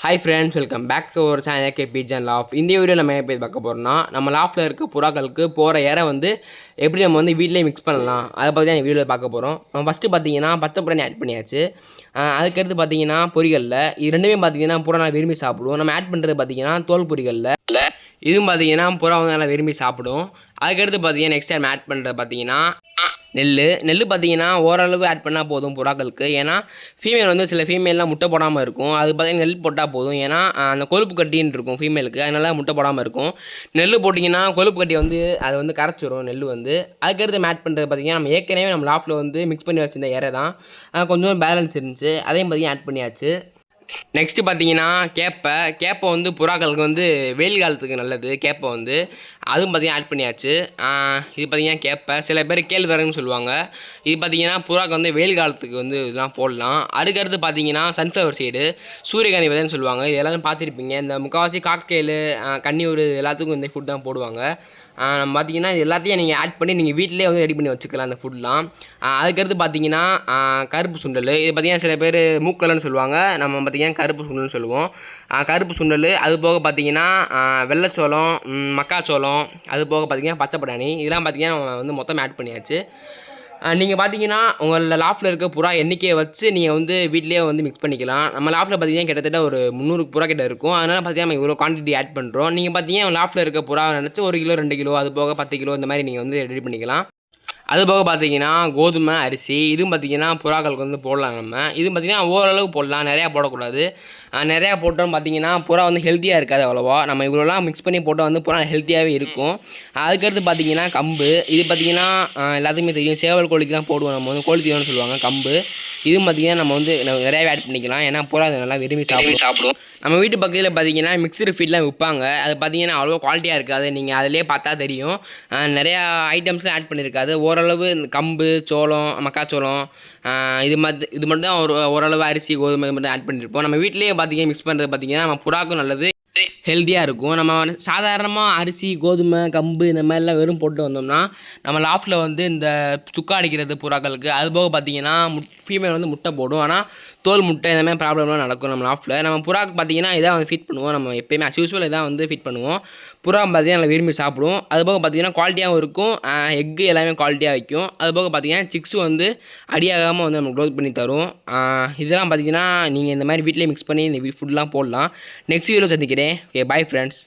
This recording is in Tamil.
Hi friends welcome back to ஒரு சேனல் கே பிஜன் லாஃப் இந்த வீடியோ நம்ம எப்படி பார்க்க போகிறோம்னா நம்ம லாஃபில் இருக்க புறாக்களுக்கு போகிற இறை வந்து எப்படி நம்ம வந்து வீட்டிலேயே மிக்ஸ் பண்ணலாம். அதை பற்றி தான் வீடியோவில் பார்க்க போகிறோம் நம்ம ஃபஸ்ட்டு பார்த்தீங்கன்னா பச்சை புறாணி ஆட் பண்ணியாச்சு. அதுக்கடுத்து பார்த்தீங்கன்னா பொரிகளில் இது ரெண்டுமே பார்த்தீங்கன்னா புறா நல்லா விரும்பி சாப்பிடுவோம். நம்ம ஆட் பண்ணுறது பார்த்தீங்கன்னா தோல் பொரிகளில் இதுவும் பார்த்தீங்கன்னா புறா வந்து நல்லா விரும்பி சாப்பிடும். அதுக்கடுத்து பார்த்தீங்கன்னா நெக்ஸ்ட் டைம் ஆட் பண்ணுறது பார்த்தீங்கன்னா நெல் நெல் பார்த்தீங்கன்னா ஓரளவு ஆட் பண்ணால் போதும் புறாக்களுக்கு. ஏன்னா ஃபீமேல் வந்து சில ஃபீமேல்லாம் முட்டை போடாமல் இருக்கும். அது பார்த்தீங்கன்னா நெல் போட்டால் போதும். ஏன்னா அந்த கொழுப்பு கட்டின்னு இருக்கும் ஃபீமேலுக்கு அதனால் முட்டை போடாமல் இருக்கும். நெல் போட்டிங்கன்னா கொழுப்பு கட்டி வந்து அது வந்து கரைச்சிரும் நெல் வந்து. அதுக்கடுத்து மேட் பண்ணுறது பார்த்தீங்கன்னா நம்ம ஏற்கனவே நம்ம லாஃப்டில் வந்து மிக்ஸ் பண்ணி வச்சிருந்த இறை தான் கொஞ்சம் பேலன்ஸ் இருந்துச்சு. அதையும் பார்த்தீங்கன்னா ஆட் பண்ணியாச்சு. நெக்ஸ்ட்டு பார்த்தீங்கன்னா கேப்பை கேப்பை வந்து புறாக்களுக்கு வந்து வெயில் காலத்துக்கு நல்லது. கேப்பை வந்து அதுவும் பார்த்தீங்கன்னா ஆட் பண்ணியாச்சு. இது பார்த்தீங்கன்னா கேப்பை. சில பேர் கேழ்வரகுன்னு சொல்லுவாங்க. இது பார்த்தீங்கன்னா புறாக்கு வந்து வெயில் காலத்துக்கு வந்து இதெல்லாம் போடலாம். அதுக்கடுத்து பார்த்தீங்கன்னா சன்ஃப்ளவர் சைடு சூரியகாந்தி விதைன்னு சொல்லுவாங்க. இது எல்லாரும் பார்த்துருப்பீங்க. இந்த முக்கால்வாசி காக்கேலு கன்னியூர் எல்லாத்துக்கும் இந்த ஃபுட் தான் போடுவாங்க. பார்த்தீங்கன்னா இது எல்லாத்தையும் நீங்கள் ஆட் பண்ணி நீங்கள் வீட்டிலே வந்து ரெடி பண்ணி வச்சுக்கலாம் அந்த ஃபுட்லாம் அதுக்கடுத்து பார்த்தீங்கன்னா கருப்பு சுண்டல். இது பார்த்தீங்கன்னா சில பேர் மூக்கலன்னு சொல்லுவாங்க. நம்ம பார்த்தீங்கன்னா கருப்பு சுண்டல்னு சொல்லுவோம். கருப்பு சுண்டல் அது போக பார்த்தீங்கன்னா வெள்ளைச்சோளம் மக்காச்சோளம் அது போக பார்த்தீங்கன்னா பச்சை பட்டாணி. இதெல்லாம் பார்த்தீங்கன்னா நம்ம வந்து மொத்தம் ஆட் பண்ணியாச்சு. நீங்கள் பார்த்தீங்கன்னா உங்கள் லாஃப்டில் இருக்க புறா எண்ணிக்கையை வச்சு நீங்கள் வந்து வீட்லேயே வந்து மிக்ஸ் பண்ணிக்கலாம். நம்ம லாஃப்டில் பார்த்தீங்கன்னா கிட்டத்தட்ட ஒரு முந்நூறு புறா கிட்ட இருக்கும். அதனால் பார்த்தீங்கன்னா நம்ம இவ்வளோ குவான்டிட்டி ஆட் பண்ணுறோம் நீங்கள் பார்த்தீங்கன்னா லாஃப்டில் இருக்க புறா நினச்சி ஒரு கிலோ ரெண்டு கிலோ அது போக பத்து கிலோ இந்த மாதிரி நீங்கள் வந்து ரெடி பண்ணிக்கலாம். அது போக பார்த்தீங்கன்னா கோதுமை அரிசி இதுவும் பார்த்தீங்கன்னா புறாக்களுக்கு வந்து போடலாம் நம்ம. இதுவும் பார்த்தீங்கன்னா ஓரளவு போடலாம். நிறையா போடக்கூடாது. நிறையா போட்டோம் பார்த்தீங்கன்னா புறா வந்து ஹெல்த்தியாக இருக்காது அவ்வளோவா. நம்ம இவ்வளோலாம் மிக்ஸ் பண்ணி போட்டால் வந்து புறா ஹெல்த்தியாகவே இருக்கும். அதுக்கடுத்து பார்த்தீங்கன்னா கம்பு. இது பார்த்தீங்கன்னா எல்லாத்துக்குமே தெரியும். சேவல் கோழிக்கெலாம் போடுவோம். நம்ம வந்து கோழி தீவனம்னு சொல்லுவாங்க கம்பு. இதுவும் பார்த்தீங்கன்னா நம்ம வந்து நிறையாவே ஆட் பண்ணிக்கலாம். ஏன்னா புறா அதை நல்லா விரும்பி சாப்பிடும். சாப்பிடும். நம்ம வீட்டு பக்கத்தில் பார்த்தீங்கன்னா மிக்சர் ஃபீட்லாம் விற்பாங்க. அது பார்த்தீங்கன்னா அவ்வளோ குவாலிட்டியாக இருக்காது. நீங்கள் அதிலே பார்த்தா தெரியும். நிறையா ஐட்டம்ஸ்லாம் ஆட் பண்ணியிருக்காது. ஓரளவு இந்த கம்பு சோளம் மக்காச்சோளம் இது மாதிரி இது மட்டும் தான் ஒரு ஓரளவு அரிசி கோதுமை இது மட்டும் ஆட் பண்ணியிருப்போம் நம்ம வீட்டிலேயே பார்த்தீங்கன்னா மிக்ஸ் பண்ணுறது பார்த்தீங்கன்னா நம்ம புறாக்கும் நல்லது. ஹெல்த்தியாக இருக்கும். நம்ம சாதாரணமாக அரிசி கோதுமை கம்பு இந்த மாதிரிலாம் வெறும் போட்டு வந்தோம்னா நம்ம லாஃப்டில் வந்து இந்த சுக்கா அடிக்கிறது புறாக்களுக்கு. அது போக பார்த்தீங்கன்னா முட் ஃபீமேல் வந்து முட்டை போடும். ஆனால் தோல் முட்டை இந்த மாதிரி ப்ராப்ளம்லாம் நடக்கும் நம்ம லாஃப்டில் நம்ம புறாக்கு பார்த்தீங்கன்னா இதான் வந்து ஃபிட் பண்ணுவோம். நம்ம எப்பயுமே அஸ் யூஸ்வல் இதான் வந்து ஃபிட் பண்ணுவோம். புறா பார்த்தீங்கன்னா நல்லா விரும்பி சாப்பிடும் அது போக பார்த்தீங்கன்னா குவாலிட்டியாகவும் இருக்கும். எக்கு எல்லாமே குவாலிட்டியாக வைக்கும். அது போக பார்த்தீங்கன்னா சிக்ஸ் வந்து அடியாகாமல் வந்து நம்ம க்ரோத் பண்ணி தரும். இதெல்லாம் பார்த்தீங்கன்னா நீங்கள் இந்த மாதிரி வீட்டிலே மிக்ஸ் பண்ணி இந்த ஃபுட்லாம் போடலாம். நெக்ஸ்ட் வீடியோ சந்திக்கிறேன். Okay, bye friends.